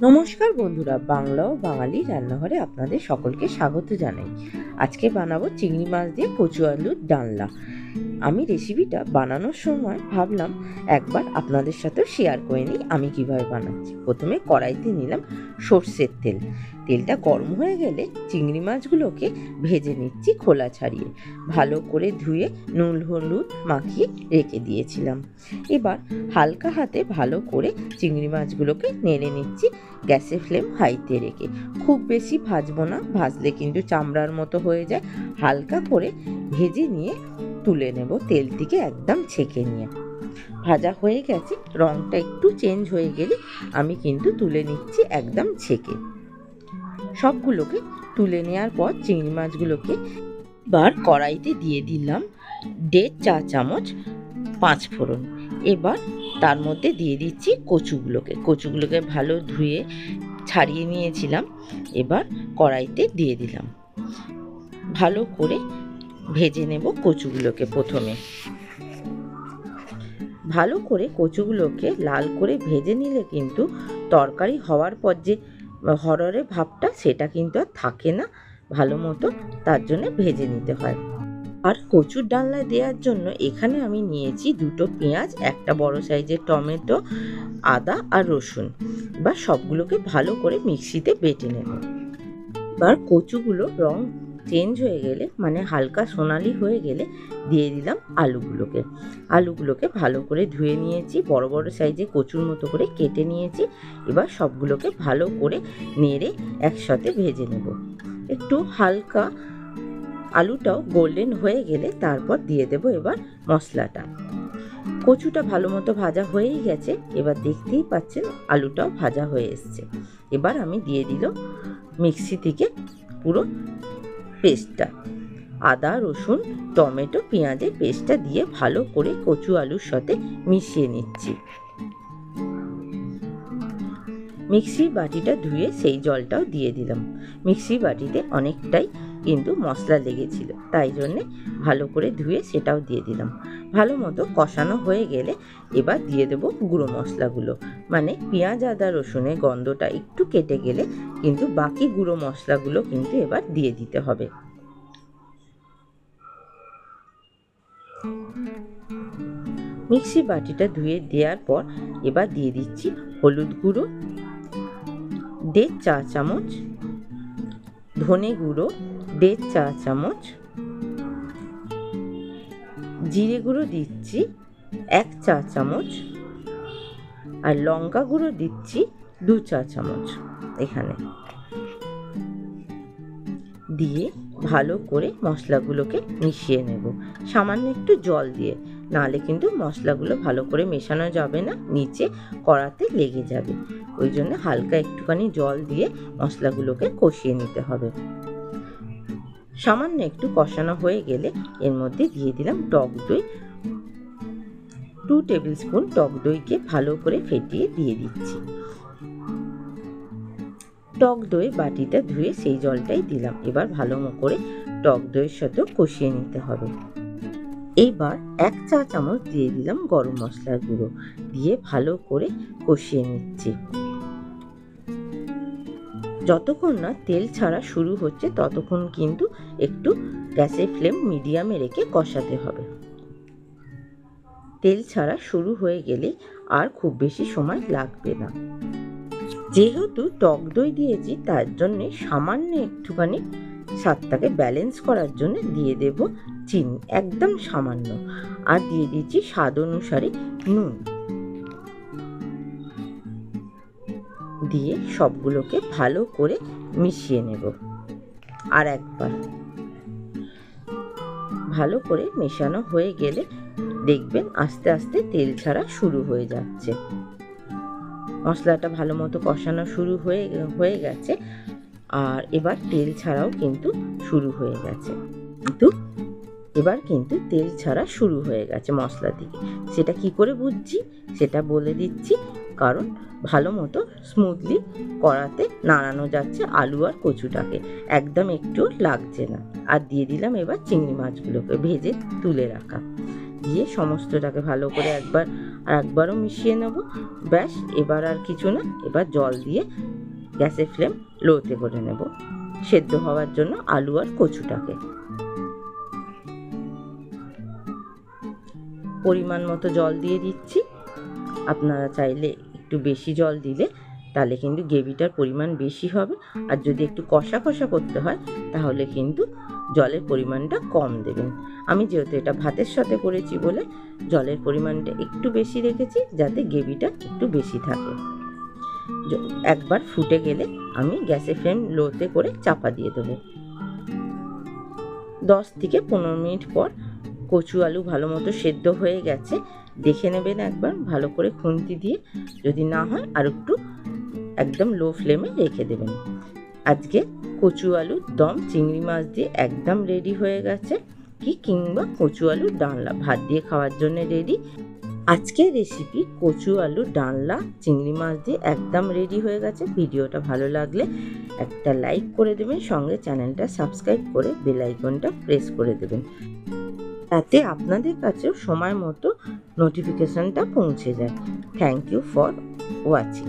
নমস্কার বন্ধুরা, বাংলা ও বাঙালি রান্নাঘরে আপনাদের সকলকে স্বাগত জানাই। আজকে বানাবো চিংড়ি মাছ দিয়ে কচু আলুর ডালনা। আমি রেসিপিটা বানানোর সময় ভাবলাম, একবার আপনাদের সাথেও শেয়ার করে নিই আমি কীভাবে বানাচ্ছি। প্রথমে কড়াইতে নিলাম সর্ষের তেল। তেলটা গরম হয়ে গেলে চিংড়ি মাছগুলোকে ভেজে নিচ্ছি খোলা ছাড়িয়ে। ভালো করে ধুয়ে নুন, হলুদ মাখিয়ে রেখে দিয়েছিলাম। এবার হালকা হাতে ভালো করে চিংড়ি মাছগুলোকে নেড়ে নিচ্ছি গ্যাসের ফ্লেম হাইতে রেখে। খুব বেশি ভাজবো না, ভাজলে কিন্তু চামড়ার মতো হয়ে যায়। হালকা করে ভেজে নিয়ে তুলে নেব তেল থেকে একদম ছেঁকে নিয়ে। ভাজা হয়ে গেছে রঙটা একটু চেঞ্জ হয়ে গেলে আমি কিন্তু তুলে নিচ্ছি একদম ছেঁকে। সবগুলোকে তুলে নেওয়ার পর চিংড়ি মাছগুলোকে এবার কড়াইতে দিয়ে দিলাম দেড় চা চামচ পাঁচ ফোড়ন। এবার তার মধ্যে দিয়ে দিচ্ছি কচুগুলোকে। কচুগুলোকে ভালো ধুয়ে ছাড়িয়ে নিয়েছিলাম, এবার কড়াইতে দিয়ে দিলাম। ভালো করে ভেজে নেব কচুগুলোকে প্রথমে। ভালো করে কচুগুলোকে লাল করে ভেজে নিলে কিন্তু তরকারি হওয়ার পর যে হররে ভাবটা সেটা কিন্তু আর থাকে না, ভালো মতো তার জন্য ভেজে নিতে হয়। আর কচুর ডালনায় দেওয়ার জন্য এখানে আমি নিয়েছি দুটো পেঁয়াজ, একটা বড় সাইজের টমেটো, আদা আর রসুন বা সবগুলোকে ভালো করে মিক্সিতে বেটে নেব। এবার কচুগুলো রং চেঞ্জ হয়ে গেলে মানে হালকা সোনালি হয়ে গেলে দিয়ে দিলাম আলুগুলোকে। আলুগুলোকে ভালো করে ধুয়ে নিয়েছি, বড় বড় সাইজে কচুর মতো করে কেটে নিয়েছি। এবার সবগুলোকে ভালো করে নেড়ে একসাথে ভেজে নেব। একটু হালকা আলুটাও গোল্ডেন হয়ে গেলে তারপর দিয়ে দেব এবার মশলাটা। কচুটা ভালো মতো ভাজা হয়েই গেছে, এবার দেখতেই পাচ্ছেন আলুটাও ভাজা হয়ে এসছে। এবার আমি দিয়ে দিল মিক্সি থেকে পুরো পেস্টটা। আদা, রসুন, টমেটো, পেঁয়াজের পেস্টটা দিয়ে ভালো করে কচু আলুর সাথে মিশিয়ে নিচ্ছি। মিক্সির বাটিটা ধুয়ে সেই জলটাও দিয়ে দিলাম। মিক্সির বাটিতে অনেকটাই কিন্তু মশলা লেগেছিল। তাই জন্যে ভালো করে ধুয়ে সেটাও দিয়ে দিলাম। ভালো মতো কষানো হয়ে গেলে এবার দিয়ে দেবো গুঁড়ো মশলাগুলো। মানে পেঁয়াজ, আদা, রসুনের গন্ধটা একটু কেটে গেলে কিন্তু বাকি গুঁড়ো মশলাগুলো কিন্তু এবার দিয়ে দিতে হবে। মিক্সি বাটিটা ধুয়ে দেওয়ার পর এবার দিয়ে দিচ্ছি হলুদ গুঁড়ো, দেড় চা চামচ ধনে গুঁড়ো দেড় চা চামচ জিরে গুঁড়ো দিচ্ছি এক চা চামচ আর লঙ্কা গুঁড়ো দিচ্ছি দু চা চামচ এখানে। দিয়ে ভালো করে মশলাগুলোকে মিশিয়ে নেব। সামান্য একটু জল দিয়ে নাহলে কিন্তু মশলাগুলো ভালো করে মেশানো যাবে না, নিচে কড়াতে লেগে যাবে। ওই জন্য হালকা একটুখানি জল দিয়ে মশলাগুলোকে কষিয়ে নিতে হবে। সামান্য একটু কষানো হয়ে গেলে এর মধ্যে দিয়ে দিলাম টক দই। টু টেবিল স্পুন টক দইকে ভালো করে ফেটিয়ে দিয়ে দিচ্ছি। টক দই বাটিটা ধুয়ে সেই জলটাই দিলাম। এবার ভালো করে টক দইয়ের সাথেও কষিয়ে নিতে হবে। এইবার এক চা চামচ দিয়ে দিলাম গরম মশলার গুঁড়ো। দিয়ে ভালো করে কষিয়ে নিচ্ছি। যতক্ষণ না তেল ছাড়া শুরু হচ্ছে ততক্ষণ কিন্তু একটু গ্যাসের ফ্লেম মিডিয়ামে রেখে কষাতে হবে। তেল ছাড়া শুরু হয়ে গেলে আর খুব বেশি সময় লাগবে না। যেহেতু টক দই দিয়েছি, তার জন্য সামান্য একটুখানি স্বাদটাকে ব্যালেন্স করার জন্য দিয়ে দেব চিনি, একদম সামান্য। আর দিয়ে দিচ্ছি স্বাদ অনুসারে নুন। দিয়ে সবগুলোকে ভালো করে মিশিয়ে নেব। আর একবার। ভালো করে মেশানো হয়ে গেলে দেখবেন আস্তে আস্তে তেল ছাড়া শুরু হয়ে যাচ্ছে। মশলাটা ভালো মতো কষানো শুরু হয়ে হয়ে গেছে। আর এবার তেল ছাড়াও কিন্তু শুরু হয়ে গেছে। কিন্তু এবার কিন্তু তেল ছাড়া শুরু হয়ে গেছে মশলা থেকে। সেটা কি করে বুঝছি? সেটা বলে দিচ্ছি। কারণ ভালো মতো স্মুথলি কড়াতে নাড়ানো যাচ্ছে আলু আর কচুটাকে। একদম একটু লাগছে না। আর দিয়ে দিলাম এবার চিংড়ি মাছগুলোকে ভেজে তুলে রাখা। দিয়ে সমস্তটাকে ভালো করে একবার আর একবারও মিশিয়ে নেব। ব্যাস, এবার আর কিছু না, এবার জল দিয়ে গ্যাসের ফ্লেম লোতে করে নেব। সেদ্ধ হওয়ার জন্য আলু আর কচুটাকে। পরিমাণ মতো জল দিয়ে দিচ্ছি। আপনারা চাইলে একটু বেশি জল দিলে তাহলে কিন্তু গ্রেভিটার পরিমাণ বেশি হবে। আর যদি একটু কষা কষা করতে হয়, তাহলে কিন্তু জলের পরিমাণটা কম দেবেন। আমি যেহেতু এটা ভাতের সাথে করেছি বলে জলের পরিমাণটা একটু বেশি রেখেছি, যাতে গ্রেভিটা একটু বেশি থাকে। একবার ফুটে গেলে আমি গ্যাসের ফ্লেম লোতে করে চাপা দিয়ে দেবো। দশ থেকে পনেরো মিনিট পর কচু আলু ভালো মতো সেদ্ধ হয়ে গেছে। দেখে নেবেন একবার, ভালো করে খুন্তি দিয়ে যদি না হয় আর একটু একদম লো ফ্লেমে রেখে দেবেন। আজকে কচু আলুর দম, চিংড়ি মাছ দিয়ে একদম রেডি হয়ে গেছে কি কিংবা কচু আলুর ডালনা, ভাত দিয়ে খাওয়ার জন্য রেডি আজকের রেসিপি কচু আলু ডালনা, চিংড়ি মাছ দিয়ে একদম রেডি হয়ে গেছে। ভিডিওটা ভালো লাগলে একটা লাইক করে দেবেন, সঙ্গে চ্যানেলটা সাবস্ক্রাইব করে বেল আইকনটা প্রেস করে দেবেন। তাতে আপনাদের কাছেও সময় মতো নোটিফিকেশানটা পৌঁছে যায়। Thank you for watching